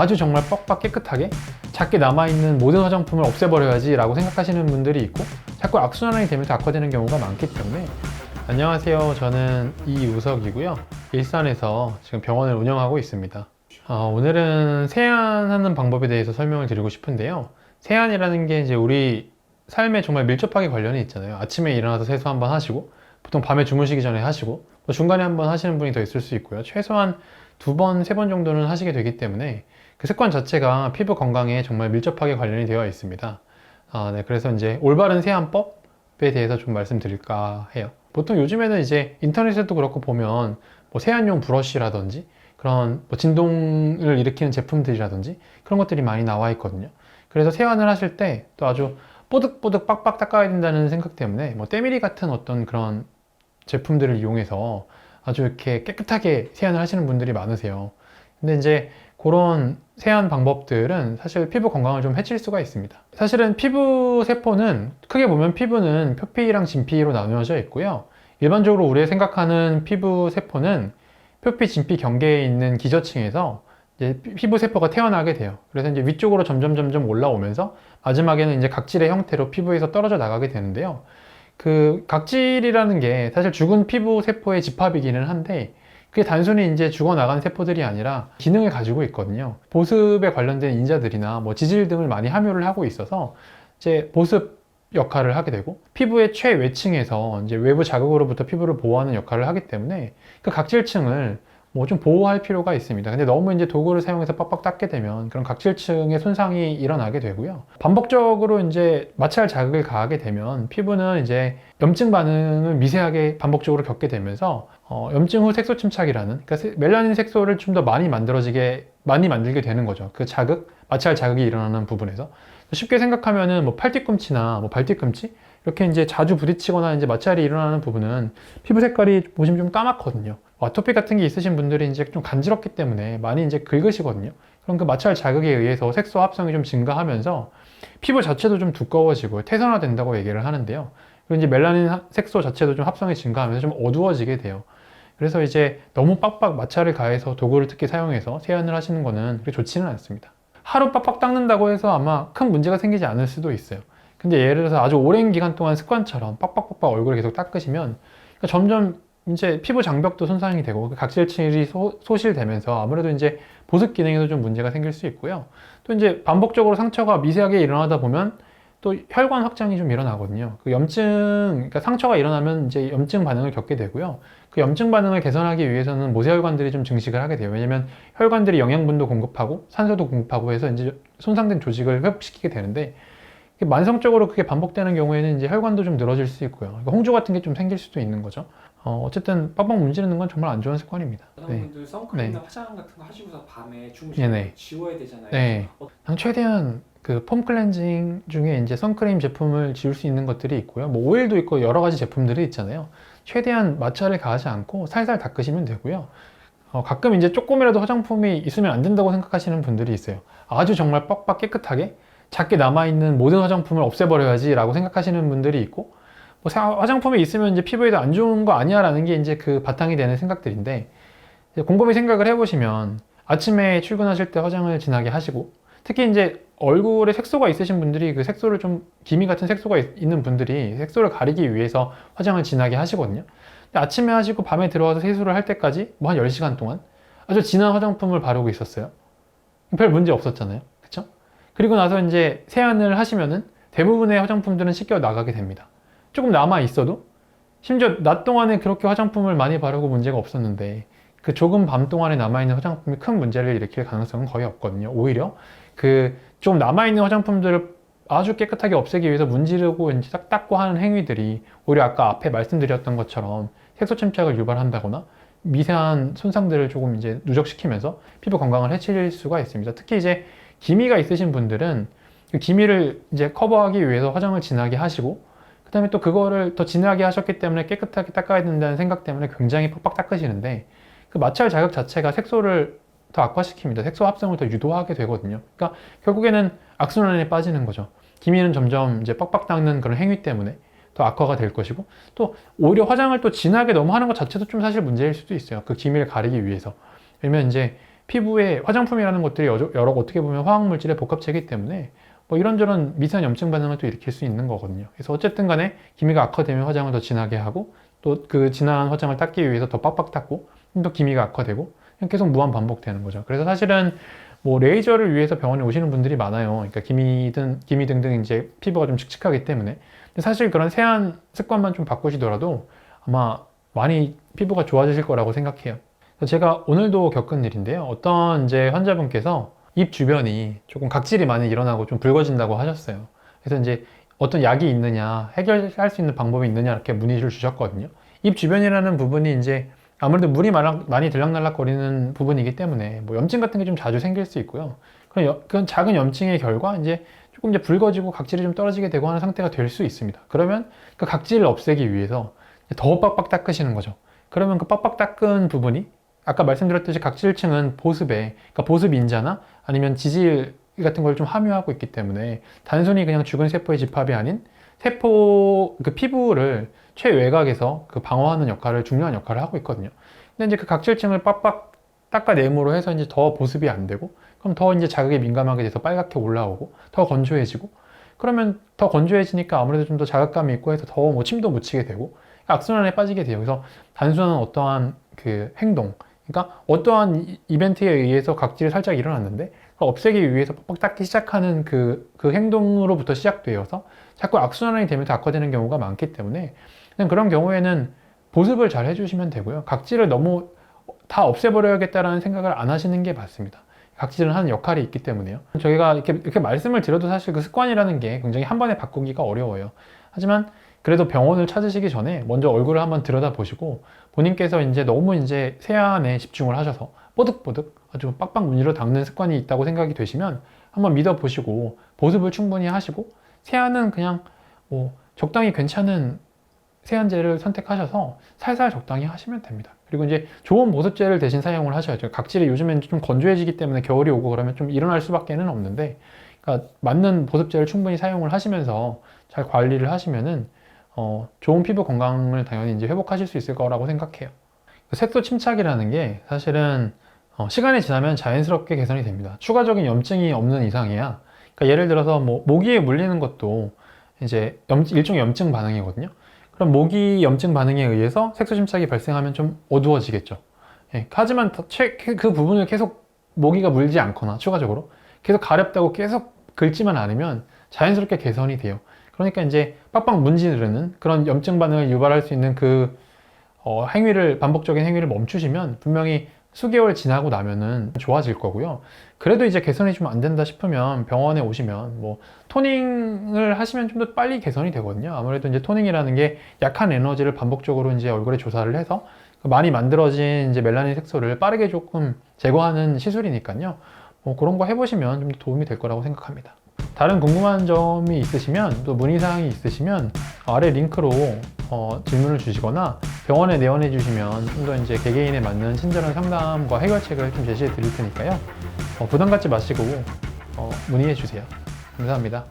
아주 정말 뻑뻑 깨끗하게 작게 남아있는 모든 화장품을 없애버려야지 라고 생각하시는 분들이 있고 자꾸 악순환이 되면서 악화되는 경우가 많기 때문에. 안녕하세요. 저는 이우석이고요. 일산에서 지금 병원을 운영하고 있습니다. 어, 오늘은 세안하는 방법에 대해서 설명을 드리고 싶은데요. 세안이라는 게 이제 우리 삶에 정말 밀접하게 관련이 있잖아요. 아침에 일어나서 세수 한번 하시고 보통 밤에 주무시기 전에 하시고 뭐 중간에 한번 하시는 분이 더 있을 수 있고요. 최소한 두 번, 세 번 정도는 하시게 되기 때문에 그 습관 자체가 피부 건강에 정말 밀접하게 관련이 되어 있습니다. 아, 네. 그래서 이제 올바른 세안법에 대해서 좀 말씀드릴까 해요. 보통 요즘에는 이제 인터넷에도 그렇고 보면 뭐 세안용 브러쉬라든지 그런 뭐 진동을 일으키는 제품들이라든지 그런 것들이 많이 나와 있거든요. 그래서 세안을 하실 때 또 아주 뽀득뽀득 빡빡 닦아야 된다는 생각 때문에 뭐 때밀이 같은 어떤 그런 제품들을 이용해서 아주 이렇게 깨끗하게 세안을 하시는 분들이 많으세요. 근데 이제 그런 세안 방법들은 사실 피부 건강을 좀 해칠 수가 있습니다. 사실은 피부 세포는 크게 보면 피부는 표피랑 진피로 나누어져 있고요. 일반적으로 우리가 생각하는 피부 세포는 표피, 진피 경계에 있는 기저층에서 이제 피- 피부 세포가 태어나게 돼요. 그래서 이제 위쪽으로 점점 점점 올라오면서 마지막에는 이제 각질의 형태로 피부에서 떨어져 나가게 되는데요. 그 각질이라는 게 사실 죽은 피부 세포의 집합이기는 한데 그게 단순히 이제 죽어나간 세포들이 아니라 기능을 가지고 있거든요. 보습에 관련된 인자들이나 뭐 지질 등을 많이 함유를 하고 있어서 이제 보습 역할을 하게 되고 피부의 최외층에서 이제 외부 자극으로부터 피부를 보호하는 역할을 하기 때문에 그 각질층을 뭐 좀 보호할 필요가 있습니다. 근데 너무 이제 도구를 사용해서 빡빡 닦게 되면 그런 각질층의 손상이 일어나게 되고요. 반복적으로 이제 마찰 자극을 가하게 되면 피부는 이제 염증 반응을 미세하게 반복적으로 겪게 되면서 어, 염증 후 색소 침착이라는 그러니까 세- 멜라닌 색소를 좀 더 많이 만들어지게 많이 만들게 되는 거죠. 그 자극, 마찰 자극이 일어나는 부분에서 쉽게 생각하면은 뭐 팔뒤꿈치나 뭐 발뒤꿈치 이렇게 이제 자주 부딪히거나 이제 마찰이 일어나는 부분은 피부 색깔이 보시면 좀 까맣거든요. 아토피 같은 게 있으신 분들이 이제 좀 간지럽기 때문에 많이 이제 긁으시거든요. 그럼 그 마찰 자극에 의해서 색소 합성이 좀 증가하면서 피부 자체도 좀 두꺼워지고 태선화된다고 얘기를 하는데요. 그리고 이제 멜라닌 하- 색소 자체도 좀 합성이 증가하면서 좀 어두워지게 돼요. 그래서 이제 너무 빡빡 마찰을 가해서 도구를 특히 사용해서 세안을 하시는 거는 그렇게 좋지는 않습니다. 하루 빡빡 닦는다고 해서 아마 큰 문제가 생기지 않을 수도 있어요. 근데 예를 들어서 아주 오랜 기간 동안 습관처럼 빡빡빡빡 얼굴을 계속 닦으시면 그러니까 점점 이제 피부 장벽도 손상이 되고 그 각질층이 소, 소실되면서 아무래도 이제 보습 기능에도 좀 문제가 생길 수 있고요. 또 이제 반복적으로 상처가 미세하게 일어나다 보면 또 혈관 확장이 좀 일어나거든요. 그 염증, 그러니까 상처가 일어나면 이제 염증 반응을 겪게 되고요. 그 염증 반응을 개선하기 위해서는 모세혈관들이 좀 증식을 하게 돼요. 왜냐면 혈관들이 영양분도 공급하고 산소도 공급하고 해서 이제 손상된 조직을 회복시키게 되는데 만성적으로 그게 반복되는 경우에는 이제 혈관도 좀 늘어질 수 있고요. 그러니까 홍조 같은 게 좀 생길 수도 있는 거죠. 어, 어쨌든 빡빡 문지르는 건 정말 안 좋은 습관입니다. 네. 여성분들 선크림이나 네. 화장 같은 거 하시고서 밤에 주무시면 네네. 지워야 되잖아요. 네. 어, 그냥 최대한 그 폼 클렌징 중에 이제 선크림 제품을 지울 수 있는 것들이 있고요. 뭐 오일도 있고 여러 가지 제품들이 있잖아요. 최대한 마찰을 가하지 않고 살살 닦으시면 되고요. 어, 가끔 이제 조금이라도 화장품이 있으면 안 된다고 생각하시는 분들이 있어요. 아주 정말 빡빡 깨끗하게 작게 남아있는 모든 화장품을 없애버려야지 라고 생각하시는 분들이 있고 뭐 사- 화장품이 있으면 이제 피부에도 안 좋은 거 아니야 라는 게 이제 그 바탕이 되는 생각들인데 곰곰이 생각을 해보시면 아침에 출근하실 때 화장을 진하게 하시고 특히 이제 얼굴에 색소가 있으신 분들이 그 색소를 좀 기미 같은 색소가 있- 있는 분들이 색소를 가리기 위해서 화장을 진하게 하시거든요. 아침에 하시고 밤에 들어와서 세수를 할 때까지 뭐 한 10시간 동안 아주 진한 화장품을 바르고 있었어요. 별 문제 없었잖아요. 그쵸? 그리고 나서 이제 세안을 하시면은 대부분의 화장품들은 씻겨 나가게 됩니다. 조금 남아 있어도 심지어 낮 동안에 그렇게 화장품을 많이 바르고 문제가 없었는데 그 조금 밤 동안에 남아있는 화장품이 큰 문제를 일으킬 가능성은 거의 없거든요. 오히려 그 좀 남아있는 화장품들을 아주 깨끗하게 없애기 위해서 문지르고 이제 딱 닦고 하는 행위들이 오히려 아까 앞에 말씀드렸던 것처럼 색소 침착을 유발한다거나 미세한 손상들을 조금 이제 누적시키면서 피부 건강을 해칠 수가 있습니다. 특히 이제 기미가 있으신 분들은 그 기미를 이제 커버하기 위해서 화장을 진하게 하시고 그 다음에 또 그거를 더 진하게 하셨기 때문에 깨끗하게 닦아야 된다는 생각 때문에 굉장히 팍팍 닦으시는데 그 마찰 자극 자체가 색소를 더 악화시킵니다. 색소 합성을 더 유도하게 되거든요. 그러니까 결국에는 악순환에 빠지는 거죠. 기미는 점점 이제 빡빡 닦는 그런 행위 때문에 더 악화가 될 것이고 또 오히려 화장을 또 진하게 너무 하는 것 자체도 좀 사실 문제일 수도 있어요. 그 기미를 가리기 위해서. 왜냐면 이제 피부에 화장품이라는 것들이 여러 어떻게 보면 화학 물질의 복합체이기 때문에 뭐 이런저런 미세한 염증 반응을 또 일으킬 수 있는 거거든요. 그래서 어쨌든 간에 기미가 악화되면 화장을 더 진하게 하고 또 그 진한 화장을 닦기 위해서 더 빡빡 닦고 또 기미가 악화되고 계속 무한 반복되는 거죠. 그래서 사실은 뭐 레이저를 위해서 병원에 오시는 분들이 많아요. 그러니까 기미든 기미 등등 이제 피부가 좀 칙칙하기 때문에. 사실 그런 세안 습관만 좀 바꾸시더라도 아마 많이 피부가 좋아지실 거라고 생각해요. 제가 오늘도 겪은 일인데요. 어떤 이제 환자분께서 입 주변이 조금 각질이 많이 일어나고 좀 붉어진다고 하셨어요. 그래서 이제 어떤 약이 있느냐, 해결할 수 있는 방법이 있느냐 이렇게 문의를 주셨거든요. 입 주변이라는 부분이 이제 아무래도 물이 많이 들락날락거리는 부분이기 때문에 뭐 염증 같은 게 좀 자주 생길 수 있고요. 그런, 여- 그런 작은 염증의 결과 이제 조금 이제 붉어지고 각질이 좀 떨어지게 되고 하는 상태가 될 수 있습니다. 그러면 그 각질을 없애기 위해서 더 빡빡 닦으시는 거죠. 그러면 그 빡빡 닦은 부분이 아까 말씀드렸듯이 각질층은 보습에, 그러니까 보습 인자나 아니면 지질 같은 걸 좀 함유하고 있기 때문에 단순히 그냥 죽은 세포의 집합이 아닌 세포 그 피부를 최외곽에서 그 방어하는 역할을 중요한 역할을 하고 있거든요. 근데 이제 그 각질층을 빡빡 닦아내므로 해서 이제 더 보습이 안 되고 그럼 더 이제 자극에 민감하게 돼서 빨갛게 올라오고 더 건조해지고 그러면 더 건조해지니까 아무래도 좀 더 자극감이 있고 해서 더 뭐 침도 묻히게 되고 악순환에 빠지게 돼요. 그래서 단순한 어떠한 그 행동, 그러니까 어떠한 이- 이벤트에 의해서 각질이 살짝 일어났는데 없애기 위해서 빡빡 닦기 시작하는 그, 그 행동으로부터 시작되어서 자꾸 악순환이 되면서 악화되는 경우가 많기 때문에 그런 경우에는 보습을 잘 해주시면 되고요. 각질을 너무 다 없애버려야겠다라는 생각을 안 하시는 게 맞습니다. 각질은 하는 역할이 있기 때문에요. 저희가 이렇게, 이렇게 말씀을 드려도 사실 그 습관이라는 게 굉장히 한 번에 바꾸기가 어려워요. 하지만 그래도 병원을 찾으시기 전에 먼저 얼굴을 한번 들여다 보시고 본인께서 이제 너무 이제 세안에 집중을 하셔서 뽀득뽀득 아주 빡빡 문지러 닦는 습관이 있다고 생각이 되시면 한번 믿어 보시고 보습을 충분히 하시고 세안은 그냥 뭐 적당히 괜찮은 세안제를 선택하셔서 살살 적당히 하시면 됩니다. 그리고 이제 좋은 보습제를 대신 사용을 하셔야죠. 각질이 요즘엔 좀 건조해지기 때문에 겨울이 오고 그러면 좀 일어날 수밖에는 없는데, 그러니까 맞는 보습제를 충분히 사용을 하시면서 잘 관리를 하시면은 어, 좋은 피부 건강을 당연히 이제 회복하실 수 있을 거라고 생각해요. 색소 침착이라는 게 사실은 어, 시간이 지나면 자연스럽게 개선이 됩니다. 추가적인 염증이 없는 이상이야. 그러니까 예를 들어서 뭐 모기에 물리는 것도 이제 염- 일종의 염증 반응이거든요. 그럼 모기 염증 반응에 의해서 색소 침착이 발생하면 좀 어두워지겠죠. 예, 하지만 더 최- 그 부분을 계속 모기가 물지 않거나 추가적으로 계속 가렵다고 계속 긁지만 않으면 자연스럽게 개선이 돼요. 그러니까 이제 빡빡 문지르는 그런 염증 반응을 유발할 수 있는 그 어, 행위를 반복적인 행위를 멈추시면 분명히 수개월 지나고 나면은 좋아질 거고요. 그래도 이제 개선이 좀 안 된다 싶으면 병원에 오시면 뭐 토닝을 하시면 좀 더 빨리 개선이 되거든요. 아무래도 이제 토닝이라는 게 약한 에너지를 반복적으로 이제 얼굴에 조사를 해서 그 많이 만들어진 이제 멜라닌 색소를 빠르게 조금 제거하는 시술이니까요. 뭐 그런 거 해보시면 좀 도움이 될 거라고 생각합니다. 다른 궁금한 점이 있으시면 또 문의사항이 있으시면 아래 링크로 어, 질문을 주시거나 병원에 내원해 주시면 좀 더 이제 개개인에 맞는 친절한 상담과 해결책을 좀 제시해 드릴 테니까요. 어, 부담 갖지 마시고 어, 문의해 주세요. 감사합니다.